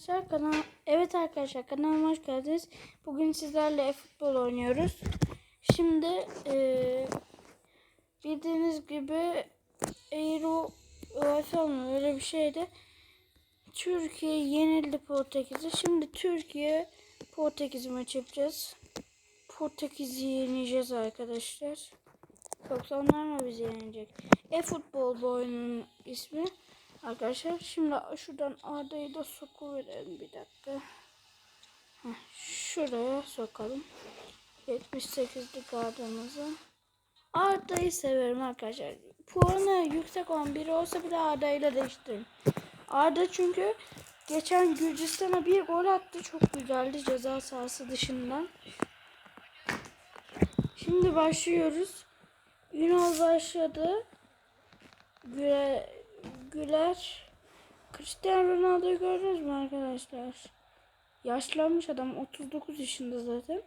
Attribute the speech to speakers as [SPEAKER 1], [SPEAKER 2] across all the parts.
[SPEAKER 1] Arkadaşlar kanal Evet arkadaşlar kanalıma hoş geldiniz. Bugün sizlerle e-futbol oynuyoruz. Şimdi eee, bildiğiniz gibi Euro UEFA mı öyle bir şeydi. Türkiye yenildi Portekiz'e. Şimdi Türkiye Portekiz maçı yapacağız. Portekiz'i yeneceğiz arkadaşlar. Yoksa onlar mı bizi yenecek? E-futbol bu oyunun ismi. Arkadaşlar şimdi şuradan Arda'yı da sokuverelim bir dakika. Şuraya sokalım. 78'lik Arda'mızı. Arda'yı severim arkadaşlar. Puanı yüksek olan biri olsa bile Arda'yla değiştiririm. Arda çünkü geçen Gürcistan'a bir gol attı. Çok güzeldi ceza sahası dışından. Şimdi başlıyoruz. Ünal başladı. Güler, Güler. Cristiano Ronaldo'yu gördünüz mü arkadaşlar? Yaşlanmış adam 39 yaşında zaten.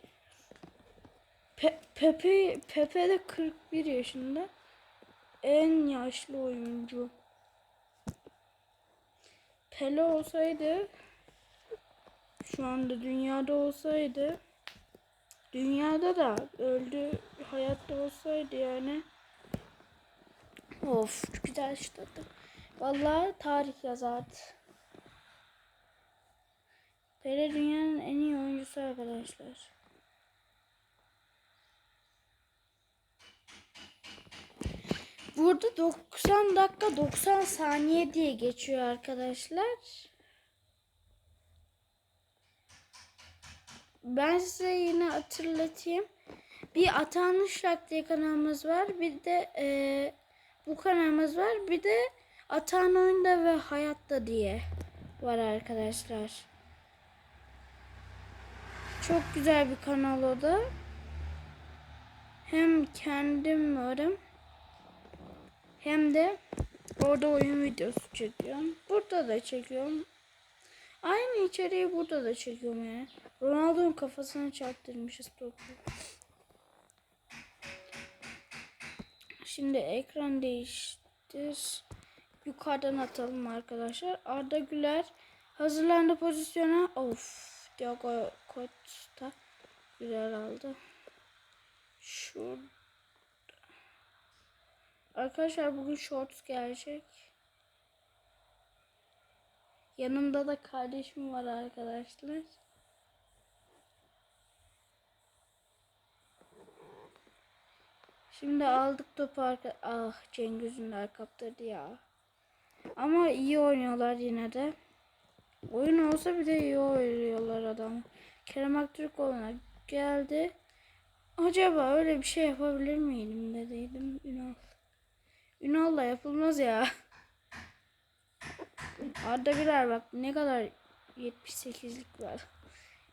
[SPEAKER 1] Pe Pepe Pepe de 41 yaşında. En yaşlı oyuncu. Pele olsaydı şu anda dünyada olsaydı dünyada da öldü hayatta olsaydı yani of güzel işladı. Vallahi tarih yazardı. Pele dünyanın en iyi oyuncusu arkadaşlar. Burada 90 dakika 90 saniye diye geçiyor arkadaşlar. Ben size yine hatırlatayım. Bir Atan Işrak diye kanalımız var. Bir de eee, bu kanalımız var. Bir de Atan Oyunda ve Hayatta diye var arkadaşlar. Çok güzel bir kanal o da. Hem kendim varım. Hem de orada oyun videosu çekiyorum. Burada da çekiyorum. Aynı içeriği burada da çekiyorum yani. Ronaldo'nun kafasını çarptırmışız. Şimdi ekran değiştir. Yukarıdan atalım arkadaşlar. Arda Güler hazırlandı pozisyona. Of. Diego Costa güzel aldı. Şurada. Arkadaşlar bugün shorts gelecek. Yanımda da kardeşim var arkadaşlar. Şimdi aldık topu arka... Ah Cengiz Ünder kaptırdı ya. Ama iyi oynuyorlar yine de. Oyun olsa bir de iyi oynuyorlar adam. Kerem Aktürkoğlu'na geldi. Acaba öyle bir şey yapabilir miydim dediydim Ünal. Ünal'la yapılmaz ya. Arda Güler bak ne kadar 78'lik var.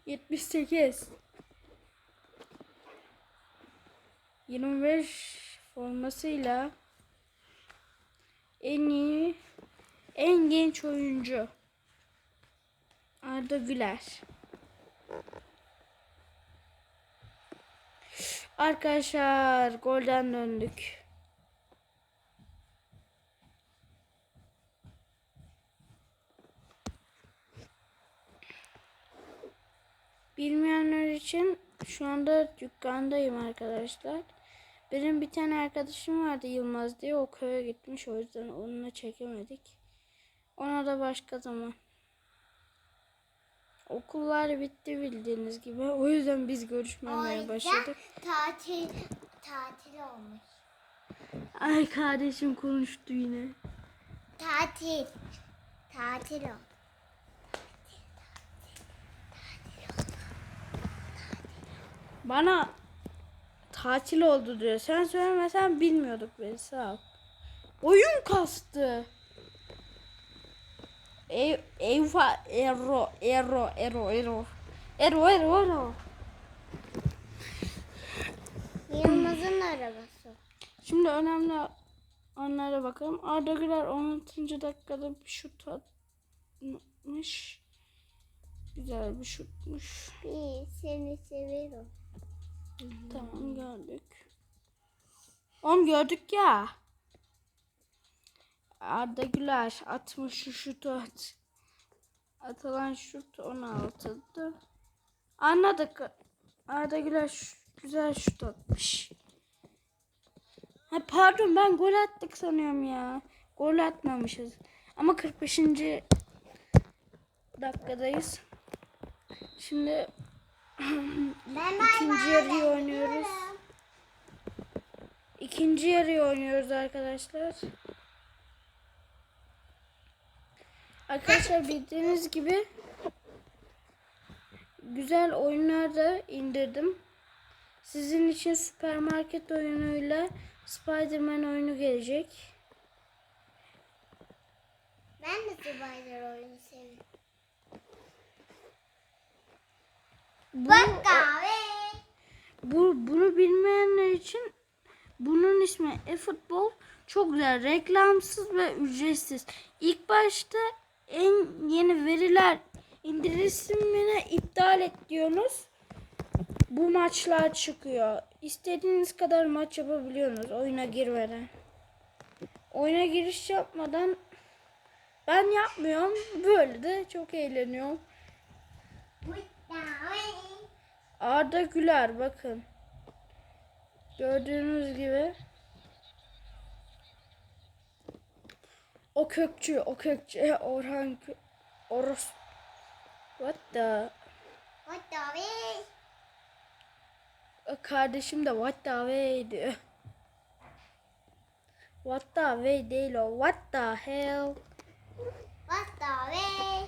[SPEAKER 1] 78. 25 formasıyla en iyi en genç oyuncu Arda Güler. Arkadaşlar golden döndük. Bilmeyenler için şu anda dükkandayım arkadaşlar. Benim bir tane arkadaşım vardı Yılmaz diye o köye gitmiş o yüzden onunla çekemedik. Ona da başka zaman. Okullar bitti bildiğiniz gibi. O yüzden biz görüşmemeye başladık.
[SPEAKER 2] tatil tatil olmuş.
[SPEAKER 1] Ay kardeşim konuştu yine.
[SPEAKER 2] Tatil. Tatil ol.
[SPEAKER 1] Bana tatil oldu diyor. Sen söylemesen bilmiyorduk biz. Sağ ol. Oyun kastı. Ev, Evfa, Ero, Ero, Ero, Ero. Ero, Ero, Ero.
[SPEAKER 2] Yılmaz'ın arabası.
[SPEAKER 1] Şimdi önemli anlara bakalım. Arda Güler 16. dakikada bir şut atmış. Güzel bir şutmuş.
[SPEAKER 2] Bir seni seviyorum.
[SPEAKER 1] Tamam gördük. Oğlum gördük ya. Arda Güler atmış şu şutu at. Atılan şut 16'dı. Anladık. Arda Güler güzel şut atmış. Ha, pardon ben gol attık sanıyorum ya. Gol atmamışız. Ama 45. dakikadayız. Şimdi
[SPEAKER 2] Ben
[SPEAKER 1] ikinci yarıyı oynuyoruz. İkinci yarıyı oynuyoruz arkadaşlar. Arkadaşlar bildiğiniz gibi güzel oyunlar da indirdim. Sizin için süpermarket oyunuyla Spider-Man oyunu gelecek.
[SPEAKER 2] Ben de Spider oyunu seviyorum.
[SPEAKER 1] Bu,
[SPEAKER 2] Bak kahve.
[SPEAKER 1] bu bunu bilmeyenler için bunun ismi e-futbol çok güzel, reklamsız ve ücretsiz. İlk başta en yeni veriler indirilmesine iptal et diyorsunuz. Bu maçlar çıkıyor. İstediğiniz kadar maç yapabiliyorsunuz oyuna girmeden. Oyuna giriş yapmadan ben yapmıyorum. Böyle de çok eğleniyorum. Arda Güler bakın. Gördüğünüz gibi. O kökçü, o kökçü, Orhan Kö- Oros. What the?
[SPEAKER 2] Bak kahve.
[SPEAKER 1] Kardeşim de what the way diyor. What the way değil o. What the hell?
[SPEAKER 2] Bak kahve.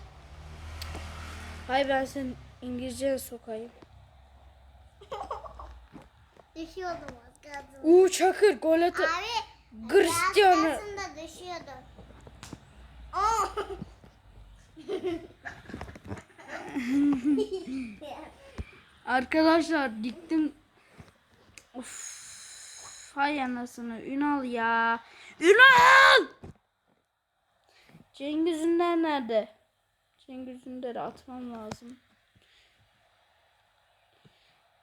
[SPEAKER 1] Hay ben seni İngilizceye sokayım.
[SPEAKER 2] Düşüyordum az kalsın.
[SPEAKER 1] Uuu Çakır gol atı.
[SPEAKER 2] Abi.
[SPEAKER 1] Cristiano.
[SPEAKER 2] Az kalsın da düşüyordum.
[SPEAKER 1] Arkadaşlar diktim. Of. Hay anasını. Ünal ya. Ünal! Cengiz Ünder nerede? Cengiz Ünder'i atmam lazım.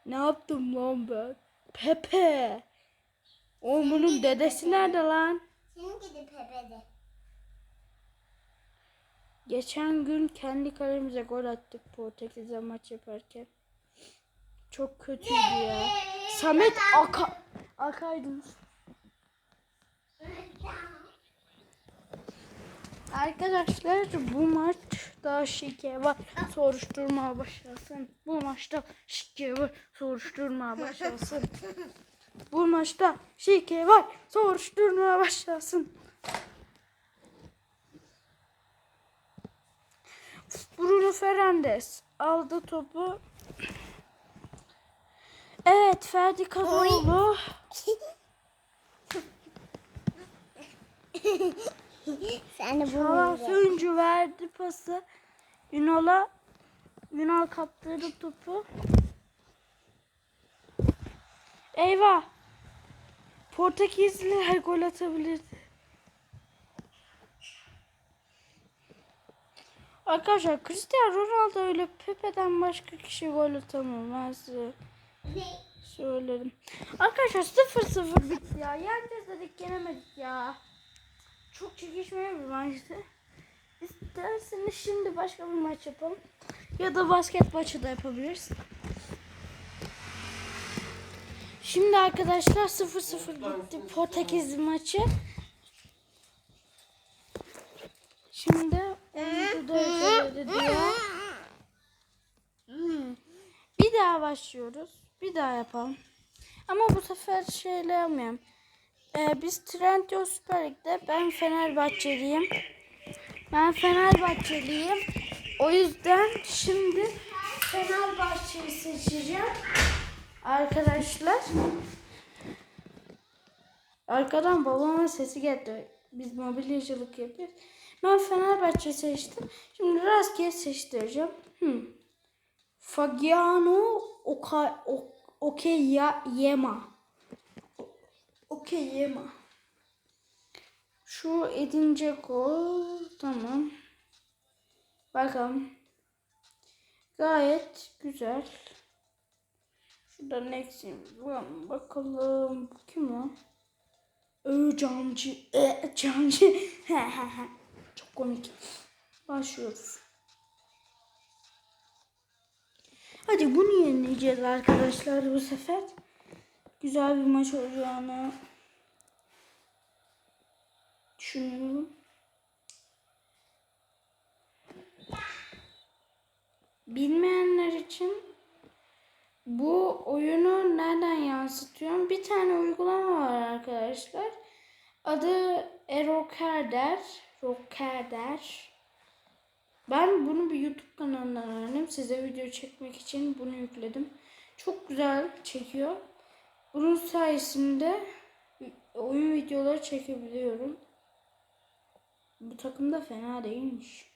[SPEAKER 1] Ne yaptım lan ben? Pepe. O bunun dedesi nerede lan?
[SPEAKER 2] Senin gidip Pepe'de.
[SPEAKER 1] Geçen gün kendi kalemize gol attık Portekiz'e maç yaparken. Çok kötüydü ya. Samet Aka Akaydın. Arkadaşlar bu maç daha şike var. Soruşturma başlasın. Bu maçta şike var. Soruşturma başlasın. Bu maçta şike var. Soruşturma başlasın. Bruno Fernandes aldı topu. Evet Ferdi Kadıoğlu.
[SPEAKER 2] Sen de
[SPEAKER 1] oyuncu verdi pası. Ünal'a. Ünal kaptırdı topu. Eyvah. Portekizliler gol atabilirdi. Arkadaşlar Cristiano Ronaldo öyle Pepe'den başka kişi gol atamıyor. Ben size söyledim. Arkadaşlar 0-0 bitti ya. Yeneceğiz dedik yenemedik ya. Çok çekişmeli bir maçtı. İsterseniz şimdi başka bir maç yapalım. Ya da basket maçı da yapabiliriz. Şimdi arkadaşlar 0-0 bitti Portekiz maçı. Şimdi oyuncu da özeledi diyor. Hmm. Bir daha başlıyoruz. Bir daha yapalım. Ama bu sefer şeyle yapmayalım. Ee, biz Trendyol Süper Lig'de ben Fenerbahçeliyim. Ben Fenerbahçeliyim. O yüzden şimdi Fenerbahçe'yi seçeceğim. Arkadaşlar. Arkadan babamın sesi geldi. Biz mobilyacılık yapıyoruz. Ben Fenerbahçe seçtim. Şimdi rastgele seçtireceğim. Hmm. Fagiano Oka, o, Okeyema. Okeyema. Şu edince gol. Tamam. Bakalım. Gayet güzel. Şurada next bakalım. Bu kim o? Ö Cancı. E, Cancı. Komik. Başlıyoruz. Hadi bunu yenileceğiz arkadaşlar bu sefer. Güzel bir maç olacağını düşünüyorum. Bilmeyenler için bu oyunu nereden yansıtıyorum? Bir tane uygulama var arkadaşlar. Adı Erokerder. Rokerder. Ben bunu bir YouTube kanalından öğrendim. Size video çekmek için bunu yükledim. Çok güzel çekiyor. Bunun sayesinde oyun videoları çekebiliyorum. Bu takım da fena değilmiş.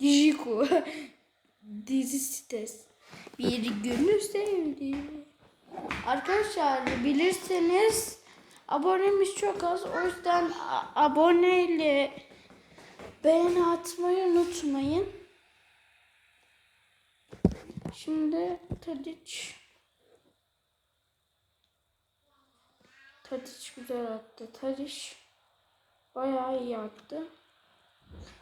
[SPEAKER 1] Jiku. Dizi sitesi. Bir günü sevdim. Arkadaşlar bilirseniz abonemiz çok az. O yüzden aboneyle beğeni atmayı unutmayın. Şimdi Tadiç Tadiç güzel attı. Tadiç bayağı iyi attı.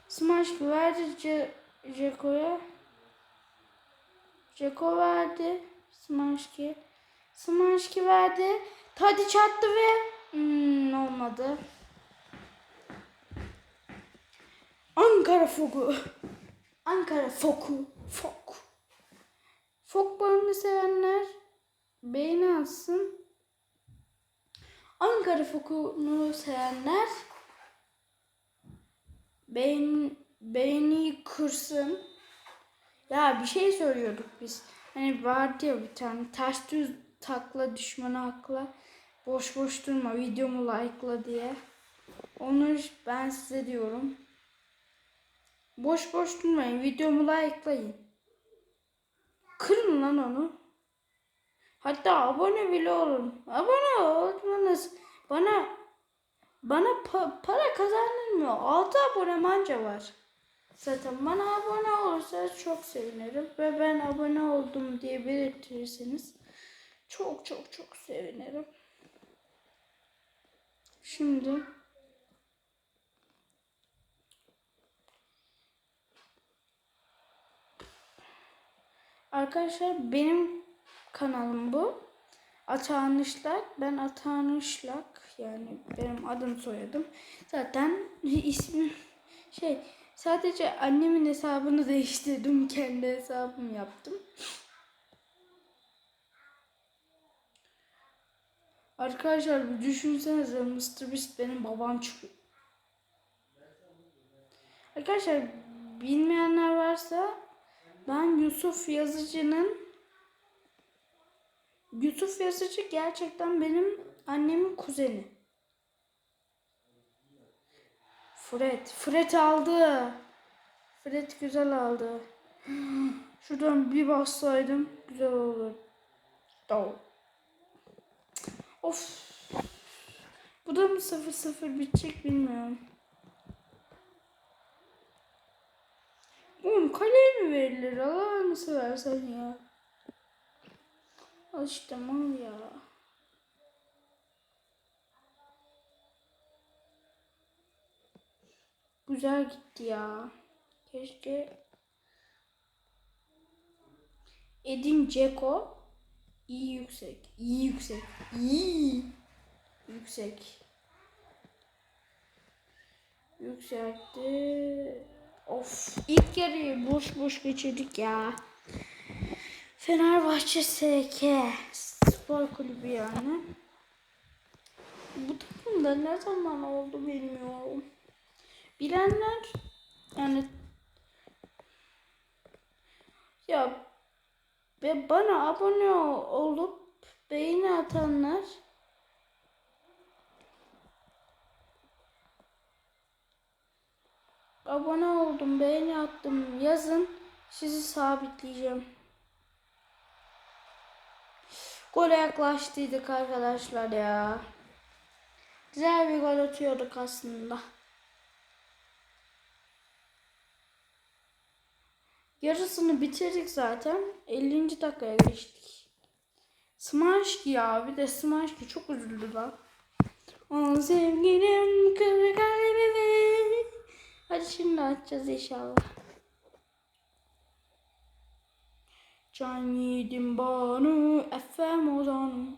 [SPEAKER 1] Smash verdi Ce- Ceko'ya. Ceko verdi. Smaşki. Smaşki verdi. Tadiç attı ve hmm, olmadı. Ankara Foku. Ankara Foku. Fok. Fok balını sevenler beğeni atsın. Ankara Foku'nu sevenler beğen, beğeni kırsın. Ya bir şey söylüyorduk biz. Hani vardı ya bir tane ters düz takla düşmanı akla. Boş boş durma videomu like'la diye. Onu ben size diyorum. Boş boş durmayın videomu like'layın. Kırın lan onu. Hatta abone bile olun. Abone olmanız bana bana pa- para kazandırmıyor. 6 abonem anca var. Zaten bana abone olursanız çok sevinirim. Ve ben abone oldum diye belirtirseniz çok çok çok sevinirim. Şimdi Arkadaşlar benim kanalım bu. Atahan Işlak. Ben Atahan Işlak. Yani benim adım soyadım. Zaten ismim şey sadece annemin hesabını değiştirdim. Kendi hesabımı yaptım. Arkadaşlar bir düşünsenize Mr. Beast benim babam çıkıyor. Arkadaşlar bilmeyenler varsa ben Yusuf Yazıcı'nın Yusuf Yazıcı gerçekten benim annemin kuzeni. Fred. Fred aldı. Fred güzel aldı. Şuradan bir bassaydım güzel olur. Tamam. Of. Bu da mı 0-0 bitecek bilmiyorum. Oğlum kaleye mi verilir? Allah'ını seversen ya. Al işte mal ya. Güzel gitti ya. Keşke Edin Ceko iyi yüksek. iyi yüksek. iyi yüksek. Yükseltti. Of ilk yarıyı boş boş geçirdik ya. Fenerbahçe SK spor kulübü yani. Bu takımda ne zaman oldu bilmiyorum. Bilenler yani ya ve bana abone olup beğeni atanlar abone oldum, beğeni attım yazın. Sizi sabitleyeceğim. Gole yaklaştıydık arkadaşlar ya. Güzel bir gol atıyorduk aslında. Yarısını bitirdik zaten. 50. dakikaya geçtik. Smash ya bir de Smash çok üzüldü lan. O sevgilim kırı kalbimi şimdi açacağız inşallah. Can yedim banu efem ozanım.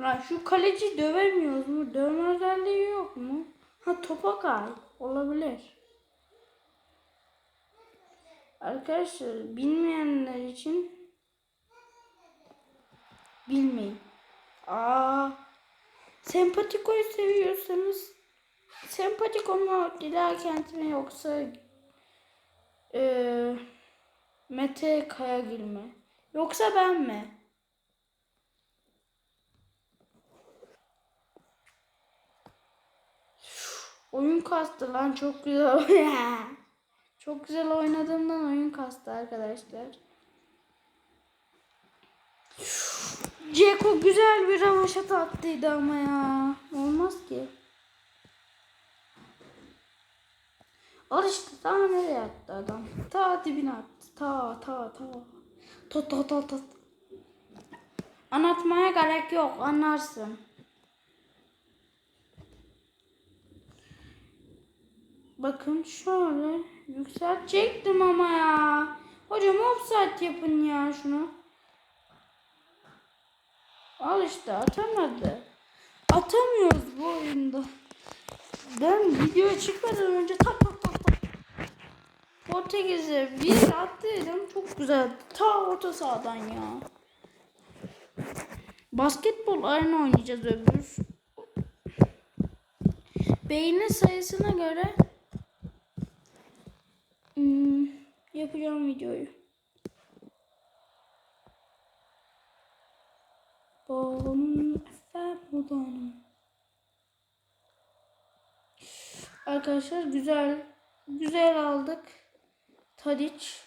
[SPEAKER 1] Lan şu kaleci dövemiyoruz mu? Dövme özelliği yok mu? Ha topa kay. Olabilir. Arkadaşlar bilmeyenler için bilmeyin. Aa, sempatikoyu seviyorsanız sempatiko mu Dila Kent mi yoksa eee Mete Kayagil mi? Yoksa ben mi? Oyun kastı lan çok güzel. çok güzel oynadığımdan oyun kastı arkadaşlar. Ceko güzel bir ravaşat attıydı ama ya. Olmaz ki. Al işte ta nereye attı adam. Ta dibine attı. Ta ta ta. Ta ta ta ta. Anlatmaya gerek yok anlarsın. Bakın şöyle yükseltecektim ama ya. Hocam offside yapın ya şunu. Al işte atamadı. Atamıyoruz bu oyunda. Ben video çıkmadan önce tak tak tak tak. Portekiz'e bir attıydım çok güzel. Ta orta sahadan ya. Basketbol aynı oynayacağız öbür. Beynin sayısına göre hmm, yapacağım videoyu. Bom efendim. Arkadaşlar güzel güzel aldık. Tadiç.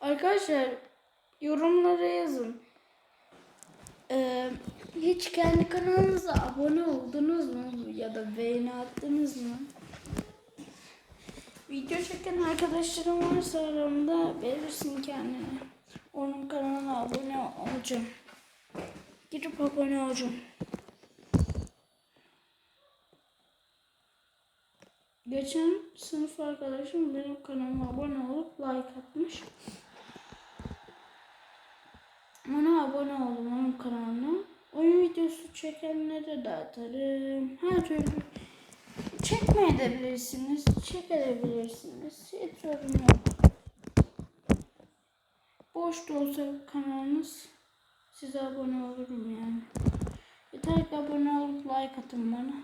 [SPEAKER 1] Arkadaşlar yorumlara yazın. Ee, hiç kendi kanalınıza abone oldunuz mu? Ya da beğeni attınız mı? Video çeken arkadaşlarım varsa aramda belirsin kendine. Onun kanalına abone olacağım. Gidip abone olacağım. Geçen sınıf arkadaşım benim kanalıma abone olup like atmış. Ona abone oldum onun kanalına. Oyun videosu çekenlere de atarım. Her türlü çekmeye de bilirsiniz. Çekebilirsiniz. Hiç sorun yok. Boş da olsa kanalınız size abone olurum yani. Yeter ki abone olup like atın bana.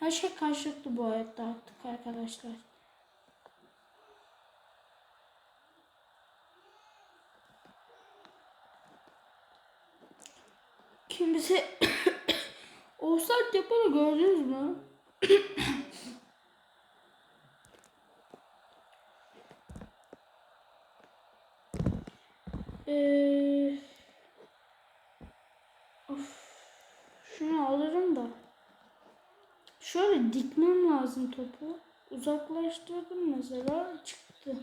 [SPEAKER 1] Her şey karşılıklı bu hayatta artık arkadaşlar. Kimse Offside yapanı gördünüz mü? Eee Of. Şunu alırım da. Şöyle dikmem lazım topu. Uzaklaştırdım mesela çıktı.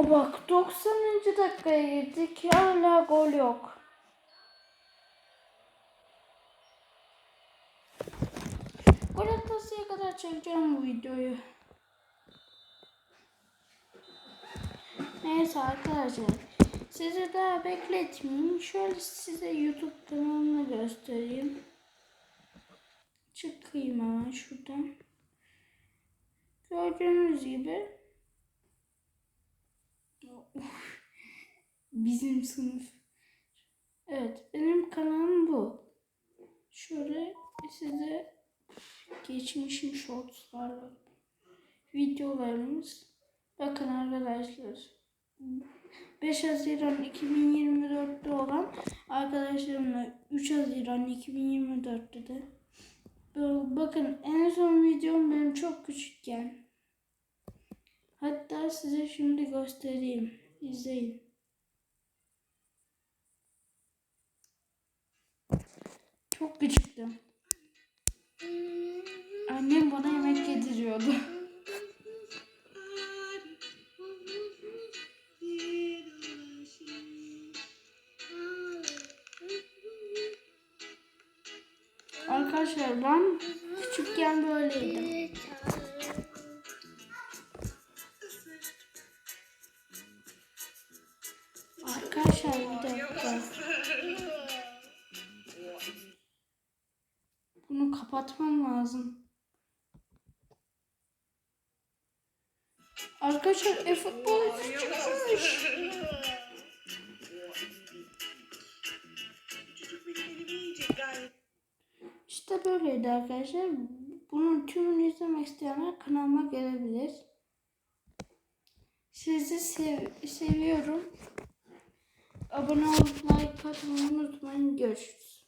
[SPEAKER 1] O bak 90. dakikaya girdik. Hala gol yok. Gol atasıya kadar çekeceğim bu videoyu. Neyse arkadaşlar. Sizi daha bekletmeyeyim. Şöyle size YouTube kanalını göstereyim. Çıkayım hemen şuradan. Gördüğünüz gibi bizim sınıf. Evet benim kanalım bu. Şöyle size geçmişim shortslarla videolarımız. Bakın arkadaşlar. 5 Haziran 2024'te olan arkadaşlarımla 3 Haziran 2024'te de bakın en son videom benim çok küçükken. Hatta size şimdi göstereyim. İzleyin. Çok küçüktüm. Annem bana yemek yediriyordu. Arkadaşlar ben küçükken böyleydim. Arkadaşlar bir dakika. Bunu kapatmam lazım. Arkadaşlar e-futbol çıkmış. İşte böyleydi arkadaşlar. Bunun tümünü izlemek isteyenler kanalıma gelebilir. Sizi sev- seviyorum. Abone olup like atmayı unutmayın. Görüşürüz.